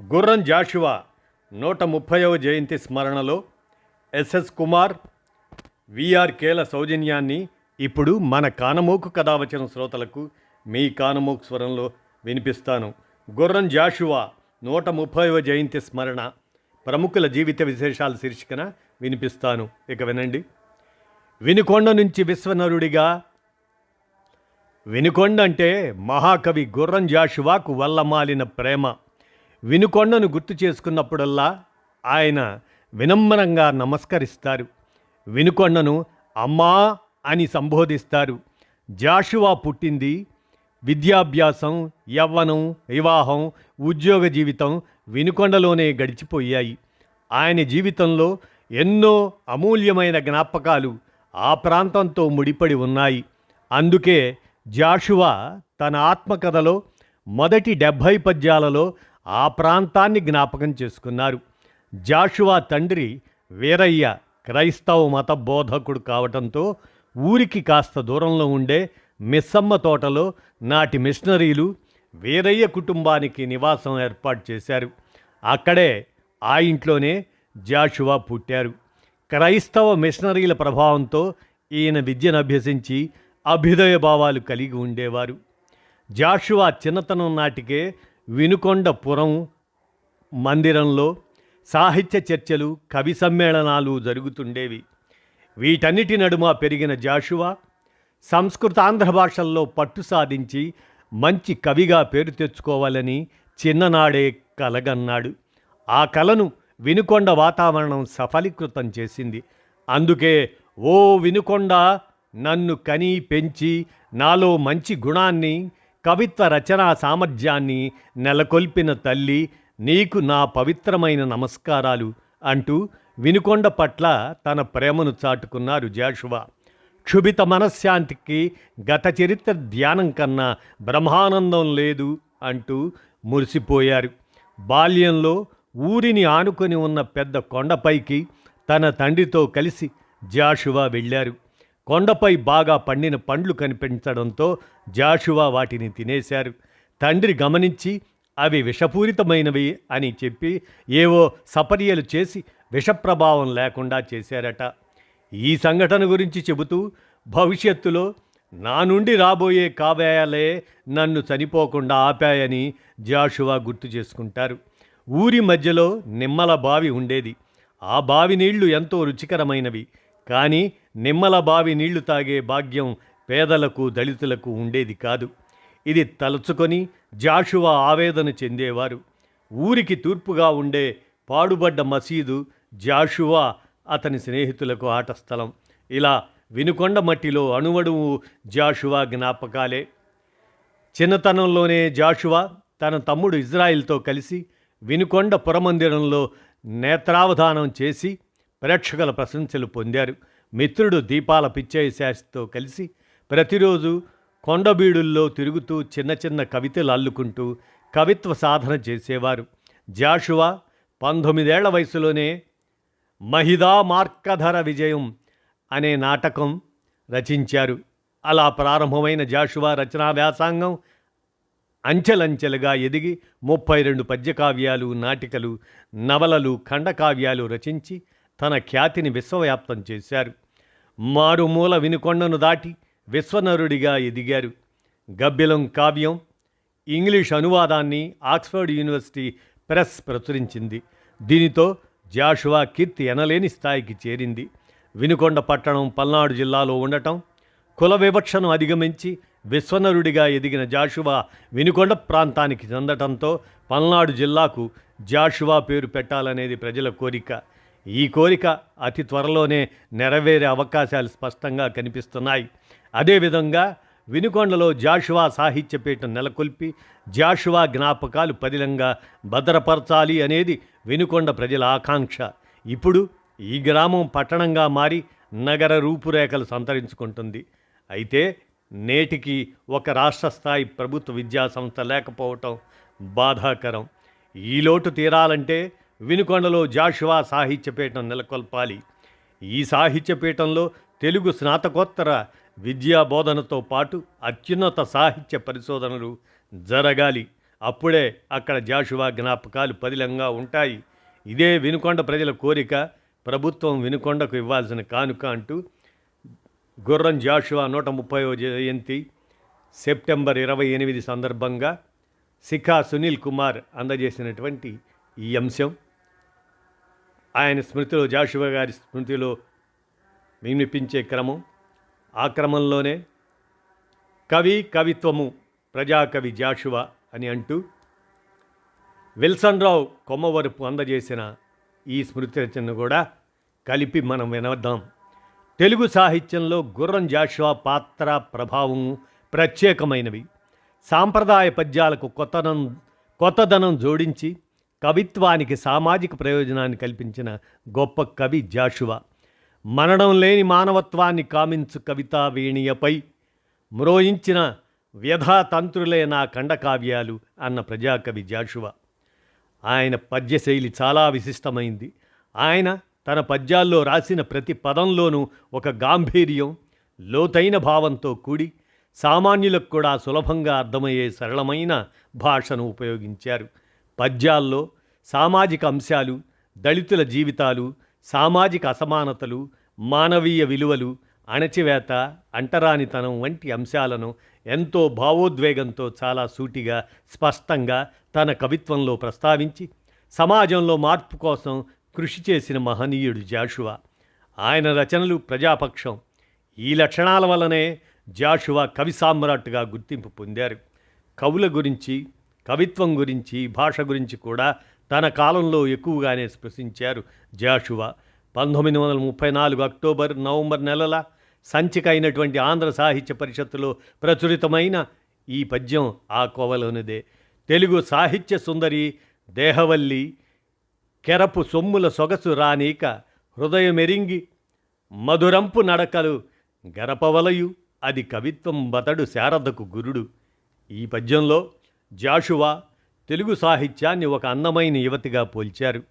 గుర్రం జాషువా నూట ముప్పైవ జయంతి స్మరణలో ఎస్ఎస్ కుమార్ విఆర్కేల సౌజన్యాన్ని ఇప్పుడు మన కానమోకు కథావచన శ్రోతలకు మీ కానమోకు స్వరంలో వినిపిస్తాను. గుర్రం జాషువా నూట ముప్పైవ జయంతి స్మరణ ప్రముఖుల జీవిత విశేషాల శీర్షికన వినిపిస్తాను. ఇక వినండి. వినుకొండ నుంచి విశ్వనరుడిగా వినుకొండ అంటే మహాకవి గుర్రం జాషువాకు వల్లమాలిన ప్రేమ. వినుకొండను గుర్తు చేసుకున్నప్పుడల్లా ఆయన వినమ్రంగా నమస్కరిస్తారు. వినుకొండను అమ్మా అని సంబోధిస్తారు. జాషువా పుట్టింది. విద్యాభ్యాసం యవ్వనం వివాహం ఉద్యోగ జీవితం వినుకొండలోనే గడిచిపోయాయి. ఆయన జీవితంలో ఎన్నో అమూల్యమైన జ్ఞాపకాలు ఆ ప్రాంతంతో ముడిపడి ఉన్నాయి. అందుకే జాషువా తన ఆత్మకథలో మొదటి డెబ్భై పద్యాలలో ఆ ప్రాంతాన్ని జ్ఞాపకం చేసుకున్నారు. జాషువా తండ్రి వీరయ్య క్రైస్తవ మత బోధకుడు కావటంతో ఊరికి కాస్త దూరంలో ఉండే మిస్సమ్మ తోటలో నాటి మిషనరీలు వీరయ్య కుటుంబానికి నివాసం ఏర్పాటు చేశారు. అక్కడే ఆ ఇంట్లోనే జాషువా పుట్టారు. క్రైస్తవ మిషనరీల ప్రభావంతో ఈయన విద్యను అభ్యసించి అభ్యుదయ భావాలు కలిగి ఉండేవారు. జాషువా చిన్నతనం నాటికే వినుకొండపురం మందిరంలో సాహిత్య చర్చలు కవి సమ్మేళనాలు జరుగుతుండేవి. వీటన్నిటి నడుమ పెరిగిన జాషువా సంస్కృతాంధ్ర భాషల్లో పట్టు సాధించి మంచి కవిగా పేరు తెచ్చుకోవాలని చిన్ననాడే కలగన్నాడు. ఆ కలను వినుకొండ వాతావరణం సఫలీకృతం చేసింది. అందుకే ఓ వినుకొండ నన్ను కని పెంచి నాలో మంచి గుణాన్ని కవిత్వ రచనా సామర్థ్యాన్ని నెలకొల్పిన తల్లి నీకు నా పవిత్రమైన నమస్కారాలు అంటూ వినుకొండ పట్ల తన ప్రేమను చాటుకున్నారు జాషువా క్షుభిత మనశ్శాంతికి గత చరిత్ర ధ్యానం కన్నా బ్రహ్మానందం లేదు అంటూ మురిసిపోయారు. బాల్యంలో ఊరిని ఆనుకొని ఉన్న పెద్ద కొండపైకి తన తండ్రితో కలిసి జాషువా వెళ్ళారు. కొండపై బాగా పండిన పండ్లు కనిపించడంతో జాషువా వాటిని తినేశారు. తండ్రి గమనించి అవి విషపూరితమైనవి అని చెప్పి ఏవో సపర్యలు చేసి విషప్రభావం లేకుండా చేశారట. ఈ సంఘటన గురించి చెబుతూ భవిష్యత్తులో నా నుండి రాబోయే కావ్యాలే నన్ను చనిపోకుండా ఆపాయని జాషువా గుర్తు చేసుకుంటారు. ఊరి మధ్యలో నిమ్మల బావి ఉండేది. ఆ బావి నీళ్ళు ఎంతో రుచికరమైనవి. కానీ నిమ్మల బావి నీళ్ళు తాగే భాగ్యం పేదలకు దళితులకు ఉండేది కాదు. ఇది తలుచుకొని జాషువా ఆవేదన చెందేవారు. ఊరికి తూర్పుగా ఉండే పాడుబడ్డ మసీదు జాషువా అతని స్నేహితులకు ఆట స్థలం. ఇలా వినుకొండ మట్టిలో అణువడువు జాషువా జ్ఞాపకాలే. చిన్నతనంలోనే జాషువా తన తమ్ముడు ఇజ్రాయిల్తో కలిసి వినుకొండ పురమందిరంలో నేత్రావధానం చేసి ప్రేక్షకుల ప్రశంసలు పొందారు. మిత్రుడు దీపాల పిచ్చయ్య శాస్త్రితో కలిసి ప్రతిరోజు కొండబీడుల్లో తిరుగుతూ చిన్న చిన్న కవితలు అల్లుకుంటూ కవిత్వ సాధన చేసేవారు. జాషువా పంతొమ్మిదేళ్ళ వయసులోనే మహిదా మార్కధర విజయం అనే నాటకం రచించారు. అలా ప్రారంభమైన జాషువా రచనా వ్యాసాంగం అంచెలంచెలుగా ఎదిగి ముప్పై రెండు పద్యకావ్యాలు నాటికలు నవలలు ఖండకావ్యాలు రచించి తన ఖ్యాతిని విశ్వవ్యాప్తం చేశారు. మారుమూల వినుకొండను దాటి విశ్వనరుడిగా ఎదిగారు. గబ్బిలం కావ్యం ఇంగ్లీష్ అనువాదాన్ని ఆక్స్ఫర్డ్ యూనివర్సిటీ ప్రెస్ ప్రచురించింది. దీనితో జాషువా కీర్తి ఎనలేని స్థాయికి చేరింది. వినుకొండ పట్టణం పల్నాడు జిల్లాలో ఉండటం కుల వివక్షను అధిగమించి విశ్వనరుడిగా ఎదిగిన జాషువా వినుకొండ ప్రాంతానికి చెందటంతో పల్నాడు జిల్లాకు జాషువా పేరు పెట్టాలనేది ప్రజల కోరిక. ఈ కోరిక అతి త్వరలోనే నెరవేరే అవకాశాలు స్పష్టంగా కనిపిస్తున్నాయి. అదేవిధంగా వినుకొండలో జాషువా సాహిత్యపీఠం నెలకొల్పి జాషువా జ్ఞాపకాలు పదిలంగా భద్రపరచాలి అనేది వినుకొండ ప్రజల ఆకాంక్ష. ఇప్పుడు ఈ గ్రామం పట్టణంగా మారి నగర రూపురేఖలు సంతరించుకుంటుంది. అయితే నేటికి ఒక రాష్ట్ర స్థాయి ప్రభుత్వ విద్యా సంస్థ లేకపోవటం బాధాకరం. ఈ లోటు తీరాలంటే వినుకొండలో జాషువా సాహిత్యపీఠం నెలకొల్పాలి. ఈ సాహిత్యపీఠంలో తెలుగు స్నాతకోత్తర విద్యా బోధనతో పాటు అత్యున్నత సాహిత్య పరిశోధనలు జరగాలి. అప్పుడే అక్కడ జాషువా జ్ఞాపకాలు పదిలంగా ఉంటాయి. ఇదే వినుకొండ ప్రజల కోరిక. ప్రభుత్వం వినుకొండకు ఇవ్వాల్సిన కానుక అంటూ గుర్రం జాషువా నూట ముప్పై జయంతి సెప్టెంబర్ ఇరవై ఎనిమిది సందర్భంగా శిఖా సునీల్ కుమార్ అందజేసినటువంటి ఈ అంశం. ఆయన స్మృతిలో జాషువా గారి స్మృతిలో వినిపించే క్రమం ఆ క్రమంలోనే కవి కవిత్వము ప్రజాకవి జాషువా అని అంటూ విల్సన్ రావు కొమ్మవరపు అందజేసిన ఈ స్మృతి రచనను కూడా కలిపి మనం వినవద్దాం. తెలుగు సాహిత్యంలో గుర్రం జాషువా పాత్ర ప్రభావం ప్రత్యేకమైనవి. సాంప్రదాయ పద్యాలకు కొత్తదనం కొత్తదనం జోడించి కవిత్వానికి సామాజిక ప్రయోజనాన్ని కల్పించిన గొప్ప కవి జాషువా. మరణం లేని మానవత్వాన్ని కామించు కవితా వేణియపై మ్రోయించిన వ్యధాతంత్రులే నా ఖండకావ్యాలు అన్న ప్రజాకవి జాషువా. ఆయన పద్యశైలి చాలా విశిష్టమైంది. ఆయన తన పద్యాల్లో రాసిన ప్రతి పదంలోనూ ఒక గాంభీర్యం లోతైన భావంతో కూడి సామాన్యులకు కూడా సులభంగా అర్థమయ్యే సరళమైన భాషను ఉపయోగించారు. పద్యాల్లో సామాజిక అంశాలు దళితుల జీవితాలు సామాజిక అసమానతలు మానవీయ విలువలు అణచివేత అంటరానితనం వంటి అంశాలను ఎంతో భావోద్వేగంతో చాలా సూటిగా స్పష్టంగా తన కవిత్వంలో ప్రస్తావించి సమాజంలో మార్పు కోసం కృషి చేసిన మహనీయుడు జాషువా. ఆయన రచనలు ప్రజాపక్షం. ఈ లక్షణాల వలనే జాషువా కవి సామ్రాట్గా గుర్తింపు పొందారు. కవుల గురించి కవిత్వం గురించి భాష గురించి కూడా తన కాలంలో ఎక్కువగానే స్పృశించారు జాషువా. పంతొమ్మిది వందల ముప్పై నాలుగు అక్టోబర్ నవంబర్ నెలల సంచిక అయినటువంటి ఆంధ్ర సాహిత్య పరిషత్తులో ప్రచురితమైన ఈ పద్యం ఆ కోవలోనిదే. తెలుగు సాహిత్య సుందరి దేహవల్లి కెరపు సొమ్ముల సొగసు రానీక హృదయమెరింగి మధురంపు నడకలు గరపవలయు అది కవిత్వం బతడు శారదకు గురుడు. ఈ పద్యంలో జాషువా తెలుగు సాహిత్యాన్ని ఒక అందమైన యువతిగా పోల్చారు.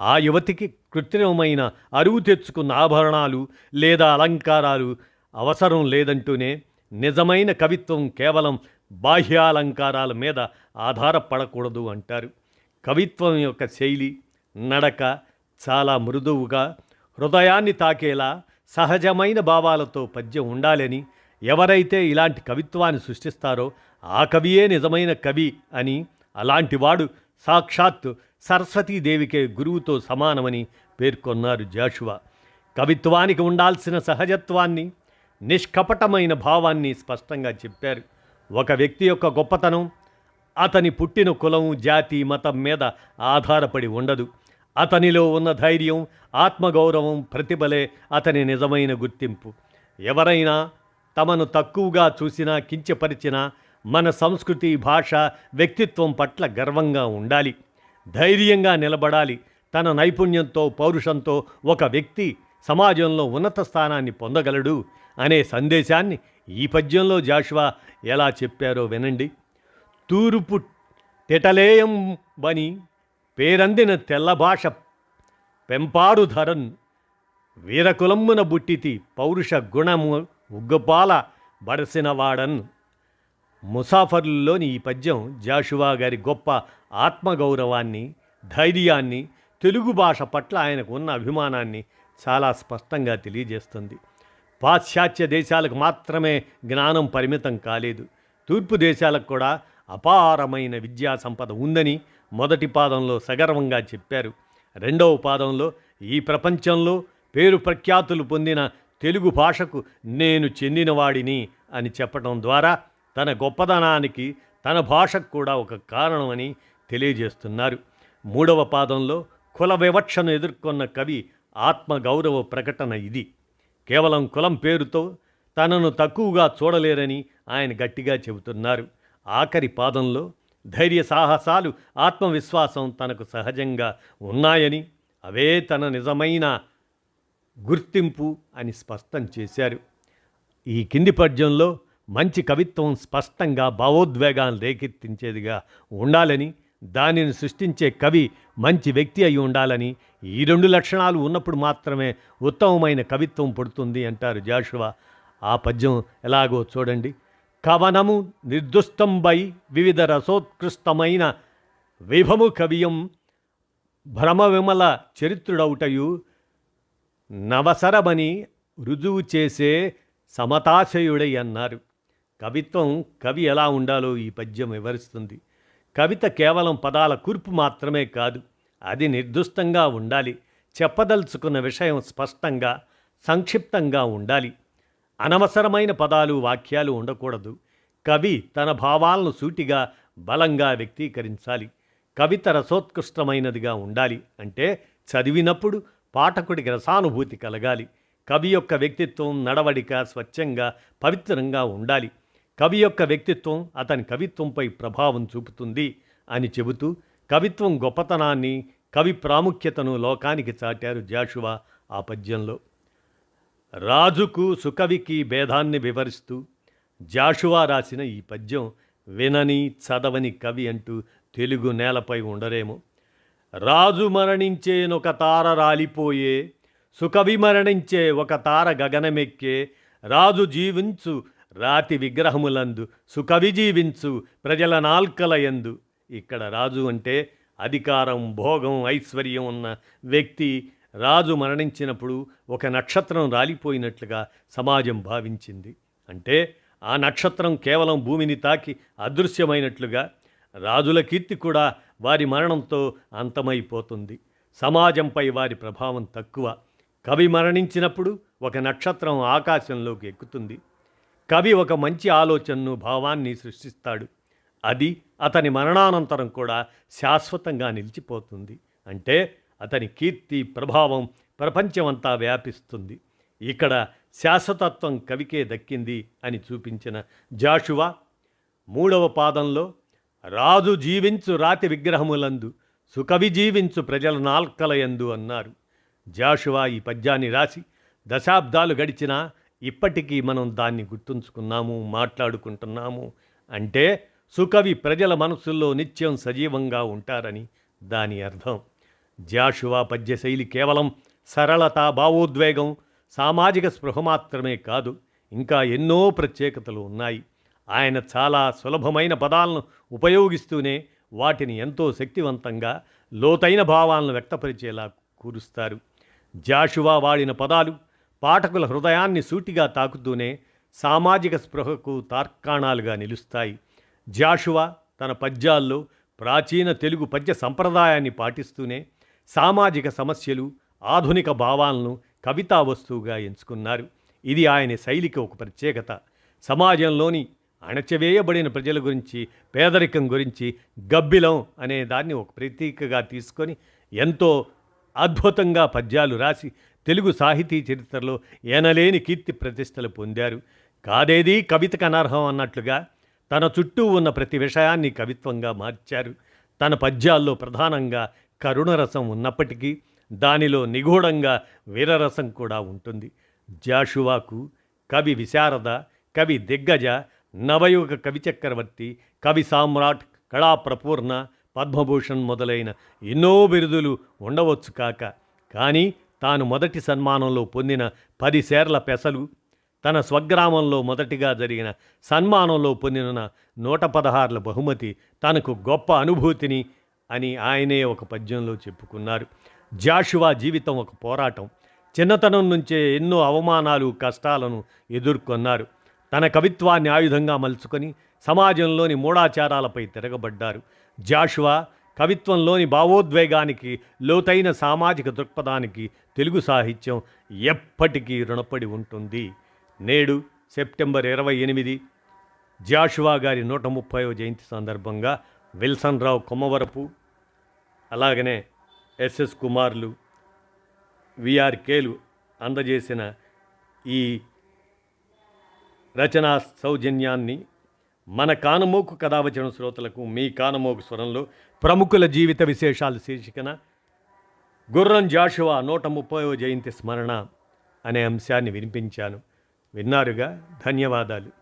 ఆ యువతికి కృత్రిమమైన అరువు తెచ్చుకున్న ఆభరణాలు లేదా అలంకారాలు అవసరం లేదంటూనే నిజమైన కవిత్వం కేవలం బాహ్యాలంకారాల మీద ఆధారపడకూడదు అంటారు. కవిత్వం యొక్క శైలి నడక చాలా మృదువుగా హృదయాన్ని తాకేలా సహజమైన భావాలతో పద్యం ఉండాలని ఎవరైతే ఇలాంటి కవిత్వాన్ని సృష్టిస్తారో ఆ కవియే నిజమైన కవి అని అలాంటివాడు సాక్షాత్ సరస్వతీదేవికే గురువుతో సమానమని పేర్కొన్నారు జాషువా. కవిత్వానికి ఉండాల్సిన సహజత్వాన్ని నిష్కపటమైన భావాన్ని స్పష్టంగా చెప్పారు. ఒక వ్యక్తి యొక్క గొప్పతనం అతని పుట్టిన కులం జాతి మతం మీద ఆధారపడి ఉండదు. అతనిలో ఉన్న ధైర్యం ఆత్మగౌరవం ప్రతిభలే అతని నిజమైన గుర్తింపు. ఎవరైనా తమను తక్కువగా చూసినా కించపరిచినా మన సంస్కృతి భాష వ్యక్తిత్వం పట్ల గర్వంగా ఉండాలి. ధైర్యంగా నిలబడాలి. తన నైపుణ్యంతో పౌరుషంతో ఒక వ్యక్తి సమాజంలో ఉన్నత స్థానాన్ని పొందగలడు అనే సందేశాన్ని ఈ పద్యంలో జాషువా ఎలా చెప్పారో వినండి. తూర్పు తెటలేయం బని పేరందిన తెల్ల భాష పెంపారు ధరన్ వీరకులమ్మున బుట్టితి పౌరుష గుణము ఉగ్గపాల బడసినవాడన్ ముసాఫర్లలోని ఈ పద్యం జాషువా గారి గొప్ప ఆత్మగౌరవాన్ని ధైర్యాన్ని తెలుగు భాష పట్ల ఆయనకు ఉన్న అభిమానాన్ని చాలా స్పష్టంగా తెలియజేస్తుంది. పాశ్చాత్య దేశాలకు మాత్రమే జ్ఞానం పరిమితం కాలేదు. తూర్పు దేశాలకు కూడా అపారమైన విద్యా సంపద ఉందని మొదటి పాదంలో సగర్వంగా చెప్పారు. రెండవ పాదంలో ఈ ప్రపంచంలో పేరు ప్రఖ్యాతులు పొందిన తెలుగు భాషకు నేను చెందినవాడిని అని చెప్పడం ద్వారా తన గొప్పదనానికి తన భాషకు కూడా ఒక కారణమని తెలియజేస్తున్నారు. మూడవ పాదంలో కుల వివక్షను ఎదుర్కొన్న కవి ఆత్మగౌరవ ప్రకటన ఇది. కేవలం కులం పేరుతో తనను తక్కువగా చూడలేరని ఆయన గట్టిగా చెబుతున్నారు. ఆఖరి పాదంలో ధైర్య సాహసాలు ఆత్మవిశ్వాసం తనకు సహజంగా ఉన్నాయని అవే తన నిజమైన గుర్తింపు అని స్పష్టం చేశారు. ఈ కింది పద్యంలో మంచి కవిత్వం స్పష్టంగా భావోద్వేగాన్ని రేకెత్తించేదిగా ఉండాలని దానిని సృష్టించే కవి మంచి వ్యక్తి అయి ఉండాలని ఈ రెండు లక్షణాలు ఉన్నప్పుడు మాత్రమే ఉత్తమమైన కవిత్వం పుడుతుంది అంటారు జాషువా. ఆ పద్యం ఎలాగో చూడండి. కవనము నిర్దుష్టంబై వివిధ రసోత్కృష్టమైన విభము కవియం భ్రమ విమల చరిత్రుడౌటయు. నవసరమని రుజువు చేసే సమతాశయుడై అన్నారు కవిత్వం కవి ఎలా ఉండాలో ఈ పద్యం వివరిస్తుంది. కవిత కేవలం పదాల కూర్పు మాత్రమే కాదు అది నిర్దుష్టంగా ఉండాలి చెప్పదలుచుకున్న విషయం స్పష్టంగా సంక్షిప్తంగా ఉండాలి. అనవసరమైన పదాలు వాక్యాలు ఉండకూడదు. కవి తన భావాలను సూటిగా బలంగా వ్యక్తీకరించాలి. కవిత రసోత్కృష్టమైనదిగా ఉండాలి అంటే చదివినప్పుడు పాఠకుడికి రసానుభూతి కలగాలి. కవి యొక్క వ్యక్తిత్వం నడవడిక స్వచ్ఛంగా పవిత్రంగా ఉండాలి. కవి యొక్క వ్యక్తిత్వం అతని కవిత్వంపై ప్రభావం చూపుతుంది అని చెబుతూ కవిత్వం గొప్పతనాన్ని కవి ప్రాముఖ్యతను లోకానికి చాటారు జాషువా ఆ పద్యంలో. రాజుకు సుకవికి భేదాన్ని వివరిస్తూ జాషువా రాసిన ఈ పద్యం వినని చదవని కవి అంటూ తెలుగు నేలపై ఉండరేమో. రాజు మరణించేనొక తార రాలిపోయే సుకవి మరణించే ఒక తార గగనమెక్కే రాజు జీవించు రాతి విగ్రహములందు సుకవి జీవించు ప్రజల నాల్కలయందు. ఇక్కడ రాజు అంటే అధికారం భోగం ఐశ్వర్యం ఉన్న వ్యక్తి. రాజు మరణించినప్పుడు ఒక నక్షత్రం రాలిపోయినట్లుగా సమాజం భావించింది. అంటే ఆ నక్షత్రం కేవలం భూమిని తాకి అదృశ్యమైనట్లుగా రాజుల కీర్తి కూడా వారి మరణంతో అంతమైపోతుంది. సమాజంపై వారి ప్రభావం తక్కువ. కవి మరణించినప్పుడు ఒక నక్షత్రం ఆకాశంలోకి ఎక్కుతుంది. కవి ఒక మంచి ఆలోచనను భావాన్ని సృష్టిస్తాడు. అది అతని మరణానంతరం కూడా శాశ్వతంగా నిలిచిపోతుంది. అంటే అతని కీర్తి ప్రభావం ప్రపంచమంతా వ్యాపిస్తుంది. ఇక్కడ శాశ్వతత్వం కవికే దక్కింది అని చూపించిన జాషువా మూడవ పాదంలో రాజు జీవించు రాతి విగ్రహములందు సుకవి జీవించు ప్రజల నాల్కలయందు అన్నారు. జాషువా ఈ పద్యాన్ని రాసి దశాబ్దాలు గడిచినా ఇప్పటికీ మనం దాన్ని గుర్తుంచుకున్నాము మాట్లాడుకుంటున్నాము. అంటే సుకవి ప్రజల మనసుల్లో నిత్యం సజీవంగా ఉంటారని దాని అర్థం. జాషువా పద్య శైలి కేవలం సరళత భావోద్వేగం సామాజిక స్పృహ మాత్రమే కాదు ఇంకా ఎన్నో ప్రత్యేకతలు ఉన్నాయి. ఆయన చాలా సులభమైన పదాలను ఉపయోగిస్తూనే వాటిని ఎంతో శక్తివంతంగా లోతైన భావాలను వ్యక్తపరిచేలా కూరుస్తారు. జాషువా వాడిన పదాలు పాఠకుల హృదయాన్ని సూటిగా తాకుతూనే సామాజిక స్పృహకు తార్కాణాలుగా నిలుస్తాయి. జాషువా తన పద్యాల్లో ప్రాచీన తెలుగు పద్య సంప్రదాయాన్ని పాటిస్తూనే సామాజిక సమస్యలు ఆధునిక భావాలను కవితా వస్తువుగా ఎంచుకున్నారు. ఇది ఆయన శైలికి ఒక ప్రత్యేకత. సమాజంలోని అణచివేయబడిన ప్రజల గురించి పేదరికం గురించి గబ్బిలం అనే దాన్ని ఒక ప్రతీకగా తీసుకొని ఎంతో అద్భుతంగా పద్యాలు రాసి తెలుగు సాహితీ చరిత్రలో ఎనలేని కీర్తి ప్రతిష్టలు పొందారు. కాదేది కవితకు అనర్హం అన్నట్లుగా తన చుట్టూ ఉన్న ప్రతి విషయాన్ని కవిత్వంగా మార్చారు. తన పద్యాల్లో ప్రధానంగా కరుణరసం ఉన్నప్పటికీ దానిలో నిగూఢంగా వీరరసం కూడా ఉంటుంది. జాషువాకు కవి విశారద కవి దిగ్గజ నవయుగ కవి చక్రవర్తి కవి సామ్రాట్ కళాప్రపూర్ణ పద్మభూషణ్ మొదలైన ఎన్నో బిరుదులు ఉండవచ్చు కాక. కానీ తాను మొదటి సన్మానంలో పొందిన పది సేర్ల పెసలు తన స్వగ్రామంలో మొదటిగా జరిగిన సన్మానంలో పొందిన నూట పదహారుల బహుమతి తనకు గొప్ప అనుభూతిని అని ఆయనే ఒక పద్యంలో చెప్పుకున్నారు. జాషువా జీవితం ఒక పోరాటం. చిన్నతనం నుంచే ఎన్నో అవమానాలు కష్టాలను ఎదుర్కొన్నారు. తన కవిత్వాన్ని ఆయుధంగా మలుచుకొని సమాజంలోని మూఢాచారాలపై తిరగబడ్డారు. జాషువా కవిత్వంలోని భావోద్వేగానికి లోతైన సామాజిక దృక్పథానికి తెలుగు సాహిత్యం ఎప్పటికీ రుణపడి ఉంటుంది. నేడు సెప్టెంబర్ ఇరవై ఎనిమిది జాషువా గారి నూట ముప్పైవ జయంతి సందర్భంగా విల్సన్ రావు కొమ్మవరపు అలాగనే ఎస్ఎస్ కుమార్లు విఆర్కేలు అందజేసిన ఈ రచనా సౌజన్యాన్ని మన కానమోకు కథావచన శ్రోతలకు మీ కానమోకు స్వరంలో ప్రముఖుల జీవిత విశేషాలు శీర్షికన గుర్రం జాషువా నూట ముప్పైవ జయంతి స్మరణ అనే అంశాన్ని వినిపించాను. విన్నారుగా? ధన్యవాదాలు.